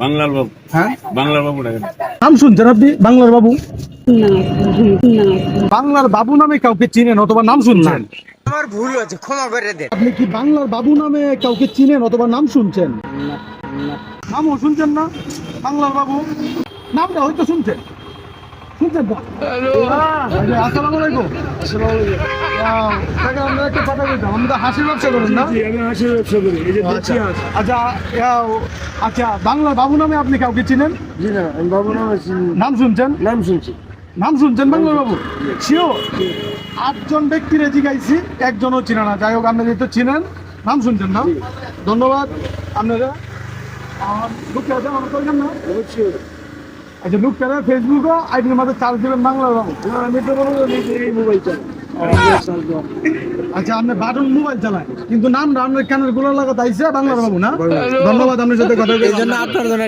বাংলার বাবু। হ্যাঁ? বাংলার বাবু নাম শুনছেন আপনি? বাংলার বাবু? না না বাংলার বাবু নামে কাউকে চিনেন অথবা নাম শুনছেন? আমার ভুল হয়েছে ক্ষমা করে দেন। আপনি কি বাংলার বাবু নামে কাউকে চিনেন অথবা নাম শুনছেন? নামও শুনছেন না? বাংলার বাবু? নামটা হয়তো শুনছেন। আচ্ছা আচ্ছা আচ্ছা বাংলার বাবু নামে আপনি কাউকে চিনেন বাবু নামে নাম শুনছেন নাম শুনছি নাম শুনছেন বাংলার বাবু শিও আটজন ব্যক্তির জিগাইছি একজনও চিনে না যাই হোক আপনি যেহেতু চিনেন নাম শুনছেন না ধন্যবাদ আপনারা আর লোক আছে আমার না আচ্ছা লুক কেন ফেসবুকও আইডির মধ্যে চার্জ দেবেন বাংলা রং। আমি তো বলব এই মোবাইল চাল আচ্ছা আপনি বাটন মোবাইল চালায় কিন্তু নামটা আপনার ক্যানেলগুলো লাগাতে আইসে বাংলার বাবু না? ধন্যবাদ আপনার সাথে কথা বলে। আপনার জন্য